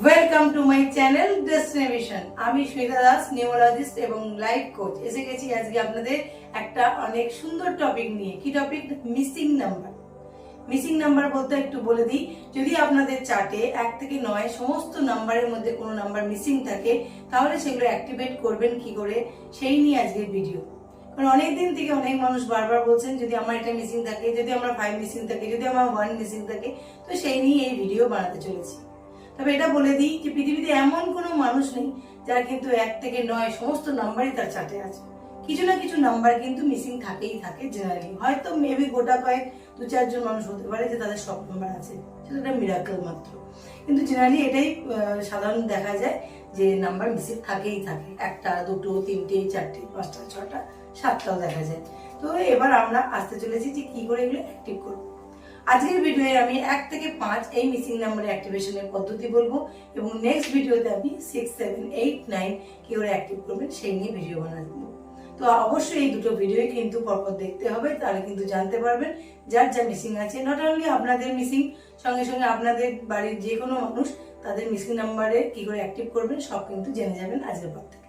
Welcome to my channel destination আমি Shweta Das numerologist এবং life coach এসে গেছি আজকে আপনাদের একটা অনেক সুন্দর টপিক নিয়ে। কি topic missing number missing number বলতে একটু বলে দিই। যদি আপনাদের চার্টে এক থেকে নয় সমস্ত নাম্বারের মধ্যে কোনো নাম্বার মিসিং থাকে, তাহলে সেগুলো অ্যাক্টিভেট করবেন কি করে? সেই নিয়ে আজকের ভিডিও কারণ অনেক দিন থেকে অনেক মানুষ বারবার বলছেন, যদি আমার এটা মিসিং থাকে, যদি আমার ফাইভ মিসিং থাকে, যদি আমার ওয়ান মিসিং থাকে, তো সেই নিয়ে এই ভিডিও বানাতে চলেছি। তবে এটা বলে দিই যে পৃথিবীতে এমন কোনো মানুষ নেই যার কিন্তু এক থেকে নয় সমস্ত নাম্বারই তার চার্টে আছে। কিছু না কিছু নাম্বার কিন্তু মিসিং থাকেই থাকে জেনারেলি হয়তো মেবি গোটা কয়েক দু চারজন মানুষ হতে পারে যে তাদের সব নাম্বার আছে। সেটা মিরাকল মাত্র। কিন্তু জেনারেলি এটাই সাধারণ দেখা যায় যে নাম্বার মিসিং থাকেই থাকে। একটা, দুটো, তিনটে, চারটে, পাঁচটা ছটা সাতটাও দেখা যায়। তো এবার আমরা আসতে চলেছি যে কি করে এগুলো অ্যাক্টিভ করব। আজকের ভিডিওয়ে আমি এক থেকে পাঁচ এই মিসিং নাম্বারের অ্যাক্টিভেশনের পদ্ধতি বলব এবং নেক্সট ভিডিওতে আমি সিক্স সেভেন এইট নাইন কি করে অ্যাক্টিভ করবেন সেই নিয়ে ভিডিও বানাবো। তো অবশ্যই এই দুটো ভিডিওই কিন্তু পরপর দেখতে হবে, তাহলে কিন্তু জানতে পারবেন যার যা মিসিং আছে। নট অনলি আপনাদের মিসিং সঙ্গে সঙ্গে আপনাদের বাড়ির যে কোনো মানুষ তাদের মিসিং নাম্বারে কি করে অ্যাক্টিভ করবেন সব কিন্তু জেনে যাবেন আজকের পর থেকে।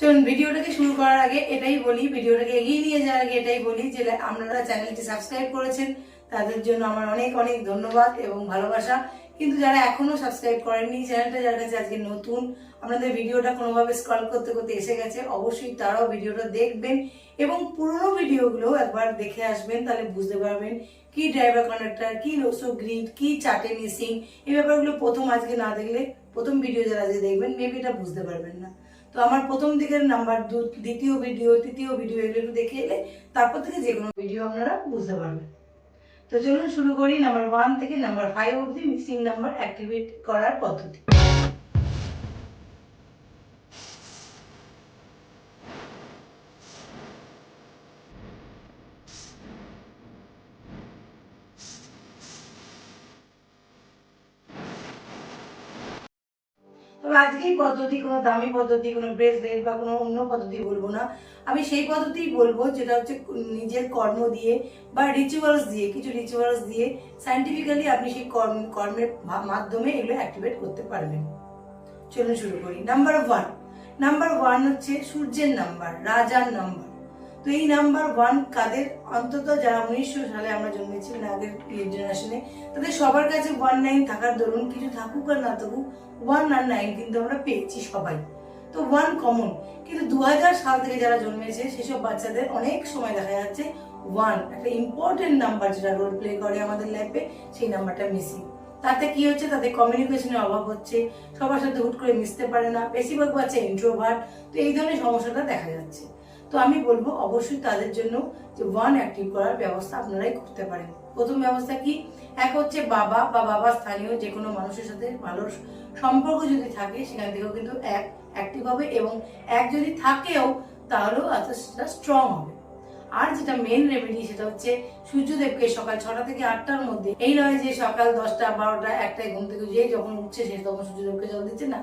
চলুন, ভিডিওটাকে শুরু করার আগে এটাই বলি, ভিডিওটাকে এগিয়ে নিয়ে যাওয়ার আগে এটাই বলি যে আপনারা চ্যানেলটি সাবস্ক্রাইব করেছেন তাদের জন্য আমার অনেক অনেক ধন্যবাদ এবং ভালোবাসা। কিন্তু যারা এখনও সাবস্ক্রাইব করেননি চ্যানেলটা যার কাছে আজকে নতুন, আপনাদের ভিডিওটা কোনোভাবে স্ক্রল করতে করতে এসে গেছে, অবশ্যই তারাও ভিডিওটা দেখবেন এবং পুরোনো ভিডিওগুলো একবার দেখে আসবেন, তাহলে বুঝতে পারবেন কি ড্রাইভার কন্ডাক্টর কি লোসো গ্রিড কি চার্টে মিসিং এই ব্যাপারগুলো প্রথম আজকে না দেখলে, প্রথম ভিডিও যারা আজকে দেখবেন মেবি এটা বুঝতে পারবেন না। তো আমার প্রথম দিকের নাম্বার দ্বিতীয় ভিডিও তৃতীয় ভিডিও এগুলো একটু দেখে এলে তারপর থেকে যে কোনো ভিডিও আপনারা বুঝতে পারবেন। তো চলুন শুরু করি নাম্বার ওয়ান থেকে নাম্বার ফাইভ অবধি মিসিং নাম্বার অ্যাক্টিভেট করার পদ্ধতি তবে আজকে পদ্ধতি, কোনো দামি পদ্ধতি, কোনো ব্রেসলেট বা কোনো অন্য পদ্ধতি বলব না। আমি সেই পদ্ধতিই বলব, যেটা হচ্ছে নিজের কর্ম দিয়ে বা রিচুয়ালস দিয়ে, কিছু রিচুয়ালস দিয়ে সাইন্টিফিক্যালি আপনি সেই কর্ম, কর্মের মাধ্যমে এগুলো অ্যাক্টিভেট করতে পারবেন। চলুন শুরু করি। নাম্বার ওয়ান নাম্বার ওয়ান হচ্ছে সূর্যের নাম্বার রাজার নাম্বার তো এই নাম্বার ওয়ান কাদের? অন্তত যারা উনিশশো সালে আমরা জন্মেছি আগের জেনারেশনে তাদের সবার কাছে ওয়ান নাইন থাকার দরুন, কিছু থাকুক আর না থাকুক ওয়ান আর নাইন কিন্তু আমরা পেয়েছি সবাই। তো ওয়ান কমন কিন্তু দু হাজার সাল থেকে যারা জন্মেছে, সেসব বাচ্চাদের অনেক সময় দেখা যাচ্ছে ওয়ান একটা ইম্পর্টেন্ট নাম্বার যেটা রোল প্লে করে আমাদের লাইফে সেই নাম্বারটা মিসিং তাতে কি হচ্ছে? তাদের কমিউনিকেশনের অভাব হচ্ছে। সবার সাথে হুট করে মিশতে পারে না। বেশিরভাগ বাচ্চা ইন্ট্রোভার্ট তো এই ধরনের সমস্যাটা দেখা যাচ্ছে। তো আমি বলব অবশ্যই তাদের জন্য যে ওয়ান অ্যাক্টিভ করার ব্যবস্থা আপনারাই করতে পারেন। প্রথম ব্যবস্থা কি? এক হচ্ছে বাবা বা বাবা স্থানীয় যে কোনো মানুষের সাথে ভালো সম্পর্ক যদি থাকে, সেখান থেকেও কিন্তু এক অ্যাক্টিভ হবে এবং এক যদি থাকেও, তাহলেও আস্তে সেটা স্ট্রং হবে। আর যেটা মেন রেমেডি সেটা হচ্ছে সূর্যদেবকে সকাল ছটা থেকে আটটার মধ্যে। এই নয় যে সকাল দশটা, বারোটা, একটায় ঘুম থেকে যে যখন উঠছে সে তখন সূর্যদেবকে জল দিচ্ছে না।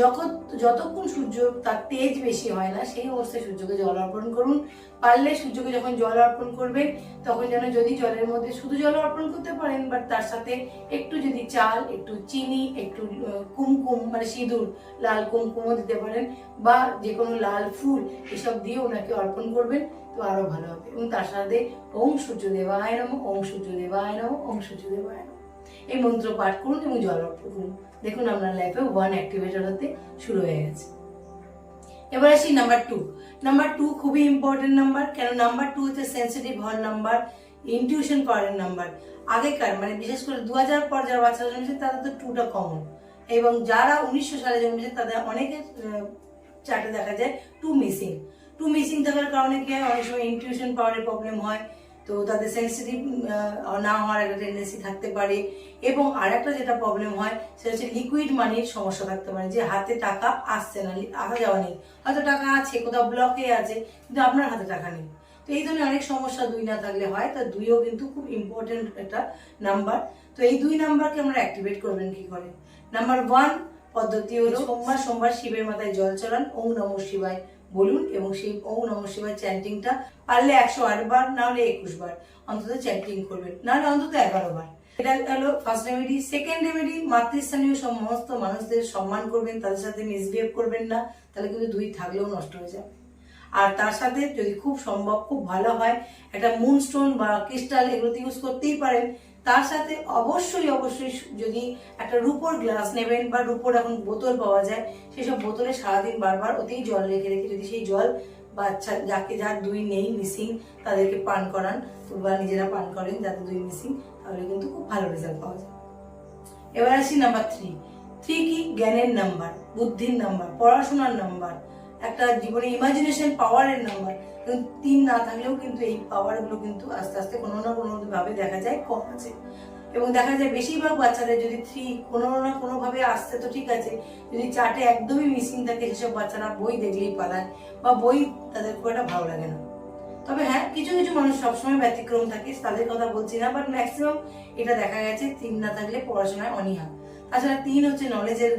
যখন যতক্ষণ সূর্য তার তেজ বেশি হয় না, সেই অবস্থায় সূর্যকে জল অর্পণ করুন। পারলে সূর্যকে যখন জল অর্পণ করবেন তখন যেন যদি জলের মধ্যে শুধু জল অর্পণ করতে পারেন বাট তার সাথে একটু যদি চাল, একটু চিনি, একটু কুমকুম মানে সিঁদুর, লাল কুমকুমও দিতে পারেন, বা যে কোনো লাল ফুল, এসব দিয়ে ওনাকে অর্পণ করবেন, তো আরও ভালো হবে। এবং তার সাথে ওম সূর্য দেবায় নম, ওম সূর্য দেবায় নম, ওম সূর্য দেবায় নম। এই মন্ত্র পাঠ করুন এবং জল অর্পণ করুন। দেখুন আপনার লাইফে ওয়ান অ্যাক্টিভেটর হতে শুরু হয়ে গেছে। এবার আসি নাম্বার টু নাম্বার টু খুবই ইম্পর্টেন্ট নাম্বার কেন নাম্বার টু হচ্ছে সেন্সিটিভ হওয়ার নাম্বার ইনটিউশন পাওয়ারের নাম্বার আগেকার মানে বিশেষ করে দু হাজার পর যারা বাচ্চারা জন্মেছে, তাদের তো টুটা কমন এবং যারা উনিশশো সালে জন্মেছে, তাদের অনেকের চার্টে দেখা যায় টু মিসিং টু মিসিং থাকার কারণে কি হয়? অনেক সময় ইনটিউশন পাওয়ারের প্রবলেম হয়। তো তাদের সেন্সিটিভ না হওয়ার একটা টেন্ডেন্সি থাকতে পারে। এবং আরেকটা যেটা প্রবলেম হয় সেটা হচ্ছে লিকুইড মানির সমস্যা থাকতে পারে যে হাতে টাকা আসছে না আসা যাওয়া নেই। হয়তো টাকা আছে কোথাও ব্লকে আছে কিন্তু আপনার হাতে টাকা নেই। তো এই ধরনের অনেক সমস্যা দুই না থাকলে হয় তা দুইও কিন্তু খুব ইম্পর্টেন্ট একটা নাম্বার তো এই দুই নাম্বারকে আমরা অ্যাক্টিভেট করবেন কি করে? নাম্বার ওয়ান পদ্ধতি হলো সোমবার সোমবার শিবের মাথায় জল চড়ান ওম নম শিবায়। বলুন এবং সেই ওম নম শিবায় চ্যান্টিংটা পারলে একশো আট বার, না হলে একুশ বার। অন্তত চ্যান্টিং করবেন। না হলে অন্তত এগারো বার। এটা হলো ফার্স্ট রেমেডি সেকেন্ড রেমেডি মাতৃস্থানীয় সমস্ত মানুষদের সম্মান করবেন, তাদের সাথে মিসবিহেভ করবেন না, তাহলে কিন্তু দুই থাকলেও নষ্ট হয়ে যাবে। আর তার সাথে যদি খুব সম্ভব, খুব ভালো হয়, একটা মুনস্টোন বা ক্রিস্টাল এগুলোতে ইউজ করতেই পারেন। তার সাথে অবশ্যই অবশ্যই যদি একটা রুপোর গ্লাস নেবেন বা রুপোর এখন বোতল পাওয়া যায়, সেসব বোতলে সারাদিন বারবার ওতেই জল রেখে রেখে যদি সেই জল বাচ্চা, যাকে যার দুই নেই মিসিং তাদেরকে পান করান বা নিজেরা পান করেন, যাতে দুই মিসিং তাহলে কিন্তু খুব ভালো রেজাল্ট পাওয়া যায়। এবার আসি নাম্বার থ্রি থ্রি কি? জ্ঞানের নাম্বার বুদ্ধির নাম্বার পড়াশোনার নাম্বার একটা জীবনে ইমাজিনেশন পাওয়ারের নাম্বার তিন না থাকলেও কিন্তু এই পাওয়ারগুলো কিন্তু আস্তে আস্তে কোনো না কোনো ভাবে দেখা যায় কম আছে এবং দেখা যায় বেশিরভাগ বাচ্চাদের যদি থ্রি কোনো না কোনো ভাবে আসছে তো ঠিক আছে, যদি চার্টে একদমই মিসিং থাকে সেসব বাচ্চারা বই দেখলেই পালায় বা বই তাদের খুব একটা ভালো লাগে না। তবে হ্যাঁ কিছু কিছু মানুষ সবসময় ব্যতিক্রম থাকে, তাদের কথা বলছি না বাট ম্যাক্সিমাম এটা দেখা গেছে তিন না থাকলে পড়াশোনায় অনীহা। তাছাড়া তিন হচ্ছে নলেজের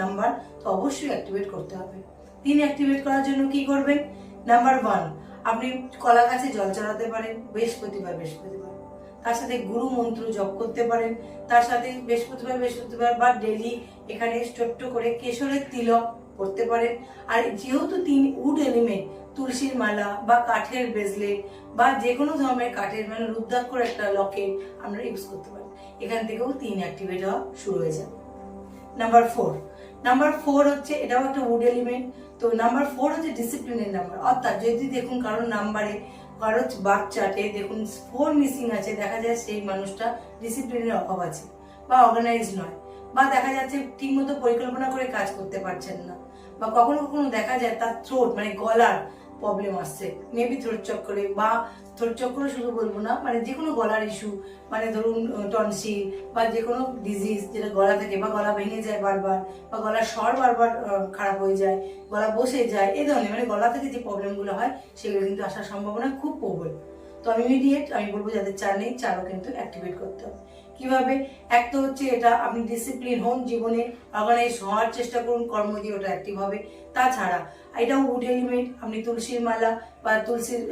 নাম্বার তো অবশ্যই অ্যাক্টিভেট করতে হবে। তিন অ্যাক্টিভেট করার জন্য কি করবেন? নাম্বার ওয়ান আপনি কলা গাছে জল চড়াতে পারেন বৃহস্পতিবার বৃহস্পতিবার তার সাথে গুরু মন্ত্র জপ করতে পারেন, তার সাথে বৃহস্পতিবার বৃহস্পতিবার বা ডেলি এখানে ছোট্ট করে কেশরের তিলক করতে পারেন। আর যেহেতু তিন উড এলিমেন্ট, তুলসীর মালা বা কাঠের ব্রেসলেট বা যে কোনো ধরনের কাঠের মানে রুদ্রাক্ষর একটা লকেট আমরা ইউজ করতে পারি। এখান থেকেও তিন অ্যাক্টিভেট হওয়া শুরু হয়ে যাবে। নাম্বার ফোর নাম্বার ফোর হচ্ছে, এটাও একটা উড এলিমেন্ট তো নাম্বার ফোর হচ্ছে ডিসিপ্লিনের নাম্বার অর্থাৎ যদি দেখুন কারোর নাম্বারে কারোর বাচ্চাটে দেখুন ফোর মিসিং আছে, দেখা যায় সেই মানুষটা ডিসিপ্লিনের অভাব আছে, বা অর্গানাইজ নয়, বা দেখা যাচ্ছে ঠিক মতো পরিকল্পনা করে কাজ করতে পারছেন না, বা কখনো কখনো দেখা যায় তার থ্রোট মানে গলার প্রবলেম আসছে। মেবি থ্রোট চক্করে বা থ্রোট চক্কর শুধু বলব না মানে যে কোনো গলার ইস্যু মানে ধরুন টনসিল বা যে কোনো ডিজিজ যেটা গলা থেকে, বা গলা ভেঙে যায় বারবার, বা গলার স্বর বারবার খারাপ হয়ে যায়, গলা বসে যায়, এই ধরনের মানে গলা থেকে যে প্রবলেমগুলো হয়, সেগুলো কিন্তু আসার সম্ভাবনা খুব প্রবল। তো আমি ইমিডিয়েট আমি বলব যাদের চার নেই চারও কিন্তু অ্যাক্টিভেট করতে হবে। কীভাবে? এক তো হচ্ছে এটা আপনি ডিসিপ্লিন হন জীবনে অর্গানাইজ হওয়ার চেষ্টা করুন, কর্ম দিয়ে ওটা অ্যাক্টিভ হবে। তাছাড়া এটাও উড এলিমেন্ট আপনি তুলসীর মালা বা তুলসীর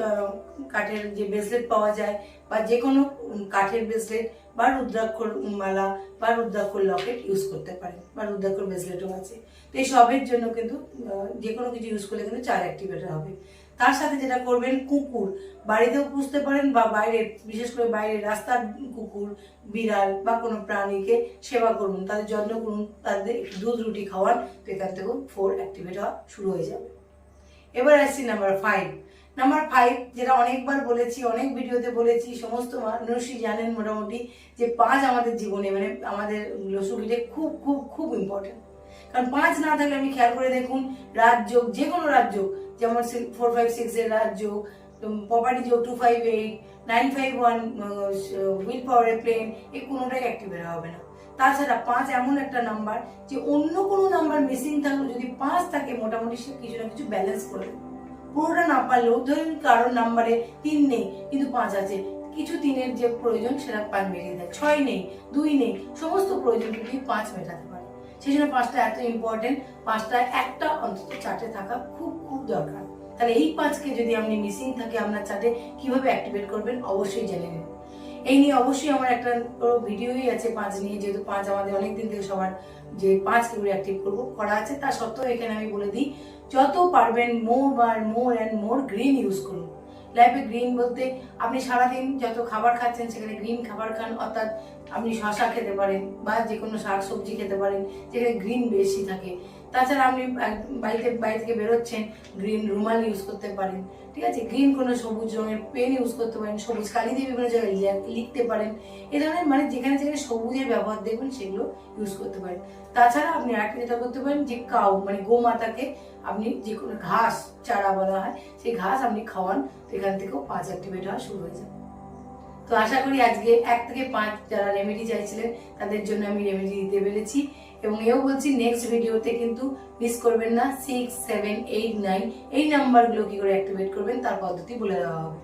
কাঠের যে ব্রেসলেট পাওয়া যায় বা যে কোনো কাঠের ব্রেসলেট বা রুদ্রাক্ষর মালা বা রুদ্রাক্ষর লকেট ইউজ করতে পারেন বা রুদ্রাক্ষর ব্রেসলেটও আছে। তো এই সবের জন্য কিন্তু যে কোনো কিছু ইউজ করলে কিন্তু চার অ্যাক্টিভেটর হবে। তার সাথে যেটা করবেন কুকুর। বাড়িতেও পুষতে পারেন বা বাইরে বিশেষ করে বাইরে রাস্তার কুকুর, বিড়াল বা কোনো প্রাণীকে সেবা করুন। তাদের যত্ন করুন, তাদের দুধ রুটি খাওয়ান, তো এখান থেকেও ফোর অ্যাক্টিভেট হওয়া শুরু হয়ে যাবে। এবার আসছি নাম্বার ফাইভ। নাম্বার ফাইভ, যেটা অনেকবার বলেছি, অনেক ভিডিওতে বলেছি, সমস্ত মানুষই জানেন মোটামুটি যে পাঁচ আমাদের জীবনে মানে আমাদের লসুগিটে খুব খুব খুব ইম্পর্টেন্ট কারণ পাঁচ না থাকলে আমি খেয়াল করে দেখুন, রাজযোগ, যে কোনো রাজযোগ যেমন ফোর ফাইভ সিক্স এর রাজযোগ প্রপার্টি যোগ two five eight nine five one will পাওয়ারের প্লেন এই কোনোটাই অ্যাক্টিভেট হবে না। তাছাড়া পাঁচ এমন একটা নাম্বার যে অন্য কোনো নাম্বার মিসিং থাকলেও যদি পাঁচ থাকে, মোটামুটি সে কিছু না কিছু ব্যালেন্স করে পুরোটা না পারলেও ধরুন কারোর নাম্বারে তিন নেই, কিন্তু পাঁচ আছে, কিছু তিনের যে প্রয়োজন সেটা পাঁচ মেটিয়ে দেয়। ছয় নেই, দুই নেই, সমস্ত প্রয়োজন কিন্তু পাঁচ মেটাতে পারে। সেই জন্য পাঁচটা এত ইম্পর্টেন্ট পাঁচটা একটা অন্তত চারটে থাকা খুব খুব দরকার। তাহলে এই পাঁচকে যদি আপনি মিসিং থাকে আপনার চার্টে কীভাবে অ্যাক্টিভেট করবেন অবশ্যই জেনে নিন। এই নিয়ে অবশ্যই আমার একটা পুরো ভিডিওই আছে পাঁচ নিয়ে, যেহেতু পাঁচ আমাদের অনেক দিন থেকে সবার যে পাঁচ কীভাবে অ্যাক্টিভ করব, করা আছে। তা সত্ত্বেও এখানে আমি বলে দিই, যত পারবেন more bar more and more green use করুন। লাইফে গ্রিন বলতে আপনি সারাদিন যত খাবার খাচ্ছেন, সেখানে গ্রিন খাবার খান, অর্থাৎ আপনি শশা খেতে পারেন বা যে কোনো শাক সবজি খেতে পারেন, যেখানে গ্রিন বেশি থাকে। তাছাড়া আপনি বাড়িতে বাড়ি থেকে বেরোচ্ছেন গ্রিন রুমাল ইউজ করতে পারেন, ঠিক আছে? গ্রিন কোনো সবুজ রঙের পেন ইউজ করতে পারেন, সবুজ কালি দিয়ে বিভিন্ন জায়গায় লিখতে পারেন। এ ধরনের মানে যেখানে যেখানে সবুজের ব্যবহার দেখবেন, সেগুলো ইউজ করতে পারেন। তাছাড়া আপনি আরেকটা যেটা করতে পারেন, যে কাউ মানে গোমাতাকে আপনি যে কোনো ঘাস চারা বলা হয়, সেই ঘাস আপনি খাওয়ান, তো এখান থেকেও পাঁচ অ্যাক্টিভেট হওয়া শুরু হয়ে যায় তো আশা করি আজকে এক থেকে পাঁচ যারা রেমেডি চাইছিলেন, তাদের জন্য আমি রেমেডি দিতে পেরেছি। এবং এও বলছি নেক্সট ভিডিওতে কিন্তু মিস করবেন না সিক্স সেভেন এইট নাইন এই নাম্বারগুলো কি করে অ্যাক্টিভেট করবেন তার পদ্ধতি বলে দেওয়া হবে।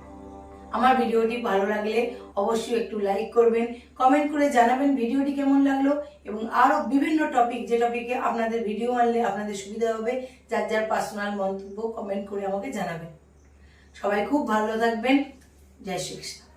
আমার ভিডিওটি ভালো লাগলে অবশ্যই একটু লাইক করবেন কমেন্ট করে জানাবেন ভিডিওটি কেমন লাগল এবং আরও বিভিন্ন টপিক যে টপিকে আপনাদের ভিডিও আনলে আপনাদের সুবিধা হবে, যার যার পার্সোনাল মন্তব্য কমেন্ট করে আমাকে জানাবেন। সবাই খুব ভালো থাকবেন, জয় শ্রীকৃষ্ণ।